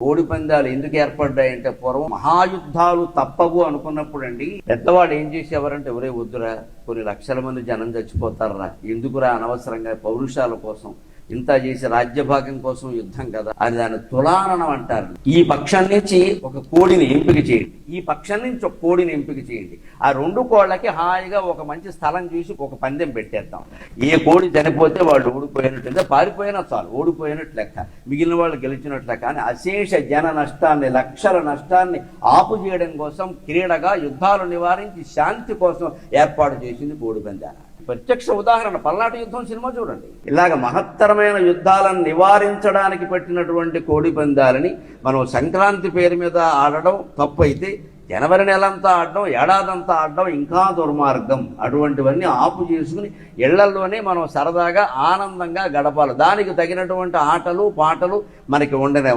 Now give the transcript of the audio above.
కోడి పందాలు ఎందుకు ఏర్పడ్డాయంటే పూర్వం మహాయుద్ధాలు తప్పవు అనుకున్నప్పుడు అండి పెద్దవాడు ఏం చేసేవారంటే ఎవరే వద్దురా కొన్ని లక్షల మంది జనం చచ్చిపోతారా ఎందుకురా అనవసరంగా పౌరుషాల కోసం ఇంత చేసి రాజ్యభాగం కోసం యుద్ధం కదా అది దాని తులాననం అంటారు. ఈ పక్షం నుంచి ఒక కోడిని ఎంపిక చేయండి. ఈ పక్షం నుంచి ఒక కోడిని ఎంపిక చేయండి. ఆ రెండు కోళ్ళకి హాయిగా ఒక మంచి స్థలం చూసి ఒక పందెం పెట్టేద్దాం. ఏ కోడి చనిపోతే వాళ్ళు ఓడిపోయినట్టు పారిపోయినా చాలు. ఓడిపోయినట్టు లెక్క. మిగిలిన వాళ్ళు గెలిచినట్లు కానీ అశేష జన నష్టాన్ని లక్షల నష్టాన్ని ఆపు చేయడం కోసం క్రీడగా యుద్ధాలు నివారించి శాంతి కోసం ఏర్పాటు చేసింది కోడి ప్రత్యక్ష ఉదాహరణ పల్నాటి యుద్ధం సినిమా చూడండి. ఇలాగ మహత్తరమైన యుద్ధాలను నివారించడానికి పెట్టినటువంటి కోడి పందాలని మనం సంక్రాంతి పేరు మీద ఆడడం తప్పు అయితే జనవరి నెలంతా ఆడడం ఏడాదంతా ఆడడం ఇంకా దుర్మార్గం. అటువంటివన్నీ ఆపు చేసుకుని ఇళ్ళల్లోనే మనం సరదాగా ఆనందంగా గడపాలి. దానికి తగినటువంటి ఆటలు పాటలు మనకి ఉండనే